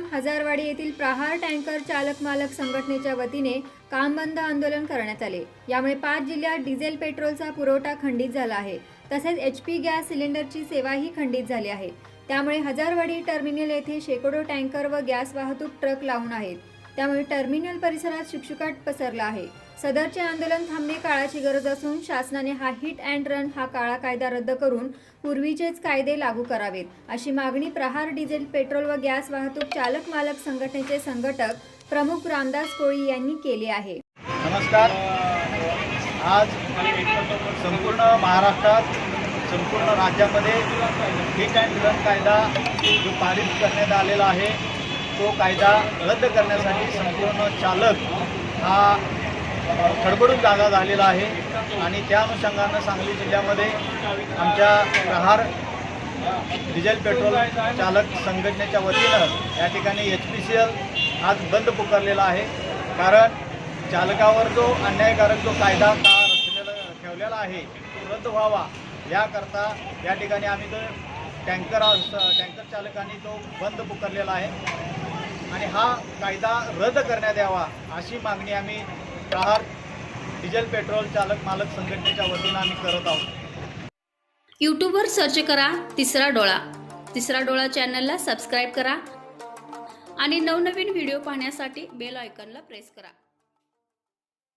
हजारवाडी येथील प्रहार टँकर चालक मालक संघटनेच्या वतीने काम बंद आंदोलन करण्यात आले. यामुळे पाच जिल्ह्यात डिझेल पेट्रोलचा पुरवठा खंडित झाला आहे. तसेच एच पी गॅस सिलेंडरची सेवाही खंडित झाली आहे. त्यामुळे हजारवाडी टर्मिनल येथे शेकडो टँकर व गॅस वाहतूक ट्रक लावून आहेत. त्यामुळे टर्मिनल परिसरात शुकशुकाट पसरला आहे. सदरचे आंदोलन थांबणे काळाची गरज असून शासनाने हा हिट अँड रन हा काळा कायदा रद्द करून पूर्वीचेच कायदे लागू करावेत. अशी मागणी प्रहार डिझेल पेट्रोल व गॅस वाहतूक चालक मालक संघटनेचे संघटक प्रमुख रामदास कोळी यांनी केली आहे. नमस्कार. आज संपूर्ण महाराष्ट्रात संपूर्ण राज्यामध्ये हिट अँड रन कायदा जो पारित करण्यात आलेला आहे तो कायदा रद्द करण्यासाठी संपूर्ण चालक हा खडबडून जागा झालेला आहे. आणि त्या अनुषंगानं सांगली जिल्ह्यामध्ये आमच्या प्रहार डिझेल पेट्रोल चालक संघटनेच्या वतीनं या ठिकाणी एच पी सी एल आज बंद पुकारलेला आहे. कारण चालकावर जो अन्यायकारक जो कायदा का रचलेला ठेवलेला आहे तो रद्द व्हावा याकरता या ठिकाणी आम्ही तो टँकर टँकर चालकांनी तो बंद पुकारलेला आहे. आणि हा कायदा रद्द करण्यात यावा अशी मागणी आम्ही प्रहार डिझेल पेट्रोल चालक मालक संघटनेच्या वतीनं आम्ही करत आहोत. यूट्यूबवर सर्च करा तिसरा डोळा. तिसरा डोळा चॅनलला सबस्क्राईब करा. आणि नवनवीन व्हिडिओ पाहण्यासाठी बेल आयकॉनला प्रेस करा.